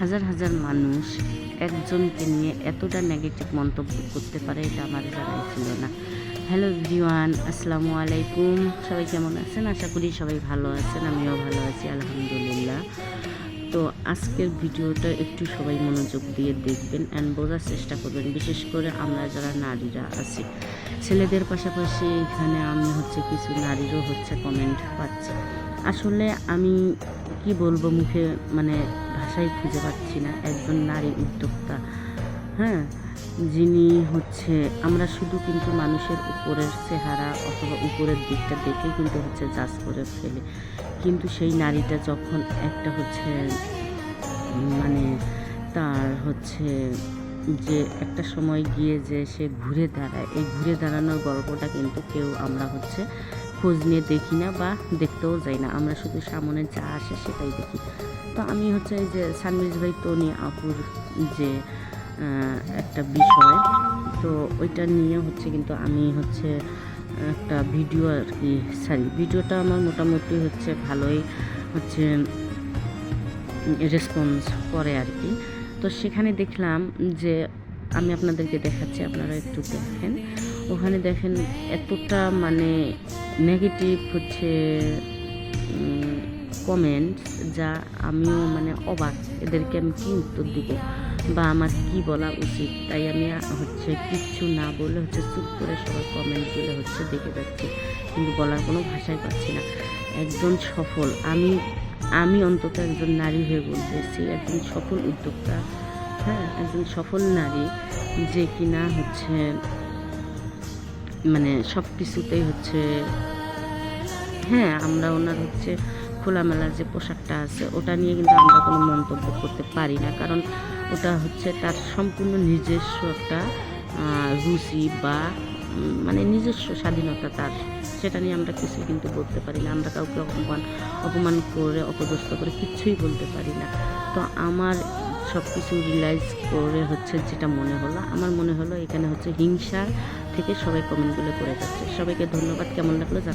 হাজার হাজার মানুষ একজনকে নিয়ে এতটা নেগেটিভ মন্তব্য করতে পারে, এটা আমার জানাই ছিল না। হ্যালো ভিওয়ান আসসালামু আলাইকুম। সবাই কেমন আছেন? আশা করি সবাই ভালো আছেন, আমিও ভালো আছি, আলহামদুলিল্লাহ। তো আজকের ভিডিওটা একটু সবাই মনোযোগ দিয়ে দেখবেন অ্যান্ড বোঝার চেষ্টা করবেন। বিশেষ করে আমরা যারা নারীরা আছি। ছেলেদের পাশাপাশি এখানে আমি হচ্ছে কিছু নারীরও হচ্ছে কমেন্ট পাচ্ছি। আসলে আমি কি বলব মুখে মানে ভাষাই খুঁজে পাচ্ছি না। একজন নারী উদ্যোক্তা হ্যাঁ? যিনি হচ্ছে, আমরা শুধু কিন্তু মানুষের উপরের চেহারা অথবা উপরের দিকটা দেখে কিন্তু হচ্ছে জাজ করে ফেলি। কিন্তু সেই নারীটা যখন একটা হচ্ছে মানে তার হচ্ছে যে একটা সময় গিয়ে যে সে ঘুরে দাঁড়ায়, এই ঘুরে দাঁড়ানোর গল্পটা কিন্তু কেউ আমরা হচ্ছে খোঁজ নিয়ে দেখি না বা দেখতেও যাই না। আমরা শুধু সামনে যা আসে সেটাই দেখি। তো আমি হচ্ছে এই যে সানমিজ ভাই, তনি আপুর যে একটা বিষয়। তো ওইটা নিয়ে হচ্ছে কিন্তু আমি হচ্ছে একটা ভিডিও আর কি সরি ভিডিওটা আমার মোটামুটি হচ্ছে ভালোই হচ্ছে রেসপন্স করে আর কি। তো সেখানে দেখলাম যে আমি আপনাদেরকে দেখাচ্ছি, আপনারা একটু দেখেন। ওখানে দেখেন এতটা মানে নেগেটিভ হচ্ছে কমেন্ট যা আমিও মানে অবাক। এদেরকে আমি কী উত্তর দিব? বা আমার কি বলা উচিত? তাই আমি হচ্ছে কিচ্ছু না বলে হচ্ছে চুপ করে সবার কমেন্টগুলো হচ্ছে দেখে যাচ্ছি। কিন্তু বলার কোনো ভাষাই পাচ্ছি না। একজন সফল, আমি আমি অন্তত একজন নারী হয়ে বলতেছি, একজন সফল উদ্যোক্তা হ্যাঁ একজন সফল নারী যে কিনা হচ্ছে মানে সব কিছুতেই হচ্ছে হ্যাঁ আমরা ওনার হচ্ছে খোলামেলা যে পোশাকটা আছে, ওটা নিয়ে কিন্তু আমরা কোনো মন্তব্য করতে পারি না। কারণ ওটা হচ্ছে তার সম্পূর্ণ নিজস্ব একটা রুচি বা মানে নিজস্ব স্বাধীনতা তার। সেটা নিয়ে আমরা কিছু কিন্তু বলতে পারি না। আমরা কাউকে অপমান অপমান করে, অপদস্থ করে কিচ্ছুই বলতে পারি না। তো আমার সব কিছু রিয়েলাইজ করে হচ্ছে যেটা মনে হলো। আমার মনে হলো এখানে হচ্ছে হিংসার থেকে সবাই কমেন্টগুলো করে যাচ্ছে। সবাইকে ধন্যবাদ। কেমন লাগল যা